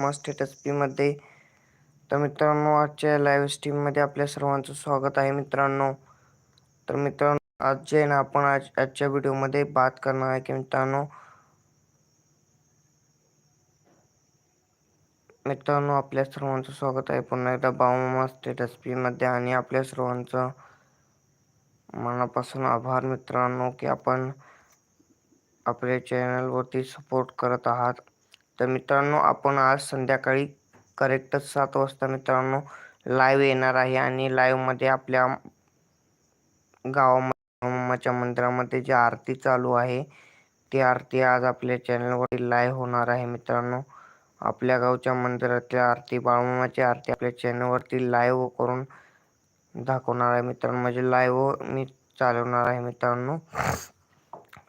मग स्टेटसमध्ये. तर मित्रांनो आजच्या लाईव्ह स्ट्रीममध्ये आपल्या सर्वांचं स्वागत आहे मित्रांनो. तर मित्रांनो आज जे ना आपण आज आजच्या व्हिडिओमध्ये बात करणार आहे की मित्रांनो मित्रांनो आपल्या सर्वांचं स्वागत आहे. पुन्हा एकदा बावमा स्टेटसमध्ये आणि आपल्या सर्वांचं मनापासून आभार मित्रांनो की आपण आपल्या चॅनलवरती सपोर्ट करत आहात. तर मित्रांनो आपण आज संध्याकाळी करेक्ट सात वाजता मित्रांनो लाईव्ह येणार आहे आणि लाईव्हमध्ये आपल्या गावामध्ये मंदिरामध्ये जी आरती चालू आहे ती आरती आज आपल्या चॅनलवरती लाईव्ह होणार आहे मित्रांनो. आपल्या गावच्या मंदिरातल्या आरती बाळमामाची आरती आपल्या चॅनलवरती लाईव्ह करून दाखवणार आहे मित्रांनो. म्हणजे लाईव्ह मी चालवणार आहे मित्रांनो.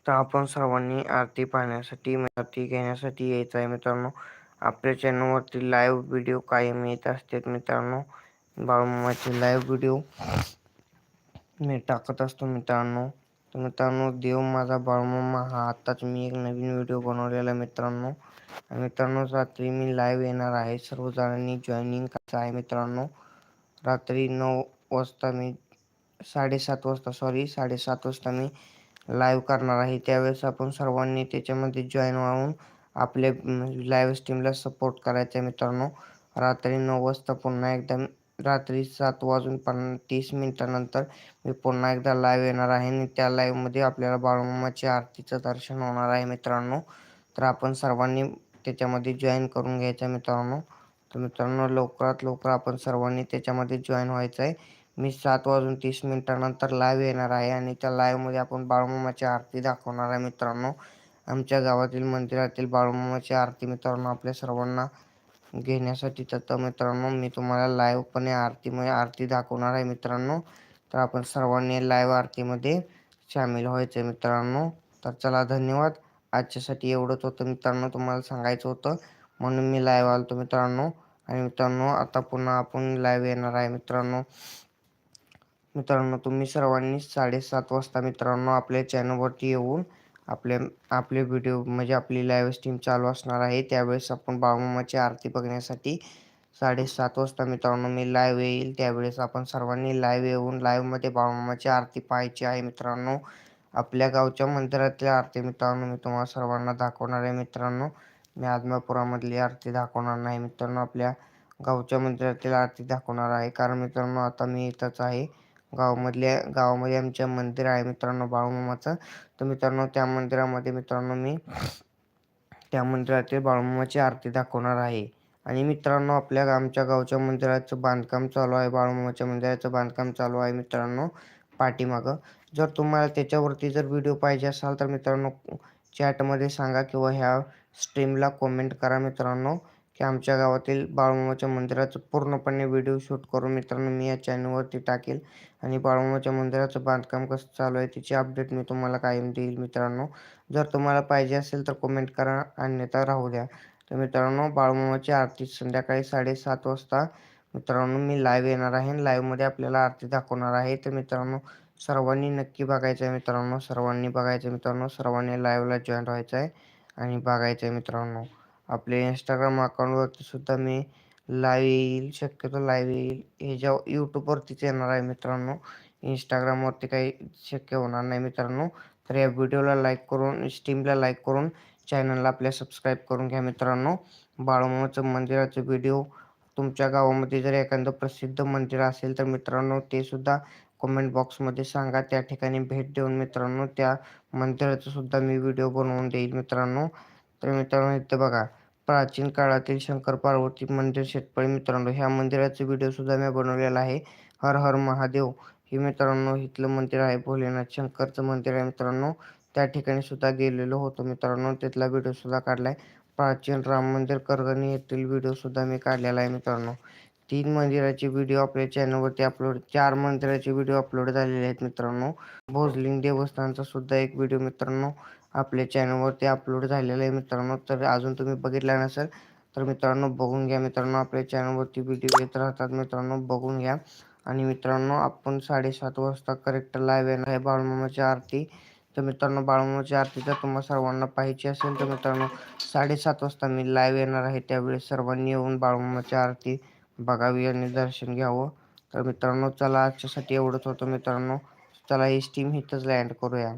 तर आपण सर्वांनी आरती पाहण्यासाठी आरती घेण्यासाठी यायचं आहे मित्रांनो. आपल्या चॅनलवरती लाईव्ह व्हिडिओ कायम येत असतात मित्रांनो. बाळमामाचे लाईव्ह व्हिडिओ मी टाकत असतो मित्रांनो. तर मित्रांनो देव माझा बाळमामा हा आत्ताच मी एक नवीन व्हिडिओ बनवलेला मित्रांनो. मित्रांनो रात्री मी लाईव्ह येणार आहे. सर्वजणांनी जॉईनिंग करायचं आहे मित्रांनो. रात्री नऊ वाजता मी साडेसात वाजता सॉरी साडेसात वाजता मी लाईव्ह करणार आहे. त्यावेळेस आपण सर्वांनी त्याच्यामध्ये जॉईन व्हावून आपल्या लाईव्ह स्ट्रीमला सपोर्ट करायचा मित्रांनो. रात्री नऊ वाजता पुन्हा एकदा रात्री सात वाजून पन्ना तीस मिनिटानंतर मी पुन्हा एकदा लाईव्ह येणार आहे. आणि त्या लाईव्हमध्ये आपल्याला बाळूमामाची आरतीचं दर्शन होणार आहे मित्रांनो. तर आपण सर्वांनी त्याच्यामध्ये जॉईन करून घ्यायचं मित्रांनो. तर मित्रांनो लवकरात लवकर आपण सर्वांनी त्याच्यामध्ये जॉईन व्हायचं आहे मी सात वाजून तीस मिनिटानंतर लाईव्ह येणार आहे आणि त्या लाईव्हमध्ये आपण बाळूमामाची आरती दाखवणार आहे मित्रांनो. आमच्या गावातील मंदिरातील बाळूमामाची आरती मित्रांनो आपल्या सर्वांना घेण्यासाठी तर मित्रांनो मी तुम्हाला लाईव्हपणे आरतीमध्ये आरती दाखवणार आहे मित्रांनो. तर आपण सर्वांनी लाईव्ह आरतीमध्ये सामील व्हायचं मित्रांनो. तर चला धन्यवाद. आजच्यासाठी एवढंच होतं मित्रांनो तुम्हाला सांगायचं होतं. म्हणून मी लाईव्ह आलो मित्रांनो. आणि मित्रांनो आता पुन्हा आपण लाईव्ह येणार आहे मित्रांनो. मित्रांनो तुम्ही सर्वांनी साडेसात वाजता मित्रांनो आपल्या चॅनलवरती येऊन आपले आपले व्हिडिओ म्हणजे आपली लाईव्ह स्ट्रीम चालू असणार आहे. त्यावेळेस आपण बाळूमामाची आरती बघण्यासाठी साडेसात वाजता मित्रांनो मी लाईव्ह येईल. त्यावेळेस आपण सर्वांनी लाईव्ह येऊन लाईव्हमध्ये बाळमामाची आरती पाहायची आहे मित्रांनो. आपल्या गावच्या मंदिरातली आरती मित्रांनो मी तुम्हाला सर्वांना दाखवणार आहे मित्रांनो. मी आदमापुरामधली आरती दाखवणार नाही मित्रांनो. आपल्या गावच्या मंदिरातील आरती दाखवणार आहे. कारण मित्रांनो आता मी इथंच आहे. गावामधल्या गावामध्ये आमच्या मंदिर आहे मित्रांनो बाळूमामाचं. तर मित्रांनो त्या मंदिरामध्ये मित्रांनो मी त्या मंदिरातील बाळूमामाची आरती दाखवणार आहे. आणि मित्रांनो आपल्या आमच्या गावच्या मंदिराचं बांधकाम चालू आहे. बाळूमामाच्या मंदिराचं बांधकाम चालू आहे मित्रांनो पाठीमागं. जर तुम्हाला त्याच्यावरती जर व्हिडिओ पाहिजे असाल तर मित्रांनो चॅटमध्ये सांगा किंवा ह्या स्ट्रीमला कॉमेंट करा मित्रांनो. की आमच्या गावातील बाळूमामाच्या मंदिराचं पूर्णपणे व्हिडिओ शूट करून मित्रांनो मी या चॅनलवरती टाकेल. आणि बाळूमामाच्या मंदिराचं बांधकाम कसं चालू आहे त्याची अपडेट मी तुम्हाला कायम देईल मित्रांनो. जर तुम्हाला पाहिजे असेल तर कमेंट करा अन्यथा राहू द्या. तर मित्रांनो बाळूमामाची आरती संध्याकाळी साडेसात वाजता. मित्रांनो मी लाईव्ह येणार आहे लाईव्हमध्ये आपल्याला आरती दाखवणार आहे. तर मित्रांनो सर्वांनी नक्की बघायचं आहे मित्रांनो. सर्वांनी बघायचं मित्रांनो. सर्वांनी लाईव्हला जॉईन व्हायचं आहे आणि बघायचं आहे मित्रांनो. आपल्या इंस्टाग्राम अकाउंटवरती सुद्धा मी लाईव्ह येईल शक्यतो लाईव्ह येईल. हे ज्या यूट्यूबवरतीच येणार आहे मित्रांनो इंस्टाग्रामवरती काही शक्य होणार नाही मित्रांनो. तर या व्हिडिओला लाईक करून स्टीमला लाईक करून चॅनलला आपल्या सबस्क्राईब करून घ्या मित्रांनो. बाळूमामाचं मंदिराचे व्हिडिओ तुमच्या गावामध्ये जर एखादं प्रसिद्ध मंदिर असेल तर मित्रांनो ते सुद्धा कमेंट बॉक्समध्ये सांगा. त्या ठिकाणी भेट देऊन मित्रांनो त्या मंदिराचा सुद्धा मी व्हिडिओ बनवून देईल मित्रांनो. तर मित्रांनो इथे बघा. प्राचीन काळातील शंकर पार्वती मंदिर शेतपळी मित्रांनो ह्या मंदिराचा व्हिडिओ सुद्धा मी बनवलेला आहे. हर हर महादेव. हे मित्रांनो इथलं मंदिर आहे भोलेनाथ शंकरचं मंदिर आहे मित्रांनो. त्या ठिकाणी सुद्धा गेलेलो होतो मित्रांनो. तिथला व्हिडिओ सुद्धा काढलाय. प्राचीन राम मंदिर करगणी येथील व्हिडिओ सुद्धा मी काढलेला आहे मित्रांनो. तीन मंदिराचे व्हिडिओ आपल्या चॅनलवरती अपलोड चार मंदिराचे व्हिडिओ अपलोड झालेले आहेत मित्रांनो. भोजलिंग देवस्थानचा सुद्धा एक व्हिडिओ मित्रांनो. आपल्या चॅनलवरती अपलोड झालेलं आहे मित्रांनो. तर अजून तुम्ही बघितला नसेल तर मित्रांनो बघून घ्या. मित्रांनो आपल्या चॅनलवरती व्हिडिओ येत राहतात मित्रांनो बघून घ्या. आणि मित्रांनो आपण साडेसात वाजता करेक्ट लाईव्ह येणार आहे बाळमामाची आरती. तर मित्रांनो बाळमामाची आरती जर तुम्हाला सर्वांना पाहायची असेल तर मित्रांनो साडेसात वाजता मी लाईव्ह येणार आहे. त्यावेळेस सर्वांनी येऊन बाळमामाची आरती बघावी आणि दर्शन घ्यावं. तर मित्रांनो चला आजच्यासाठी एवढंच होतं मित्रांनो. चला ही स्टीम इथंच लँड करूया.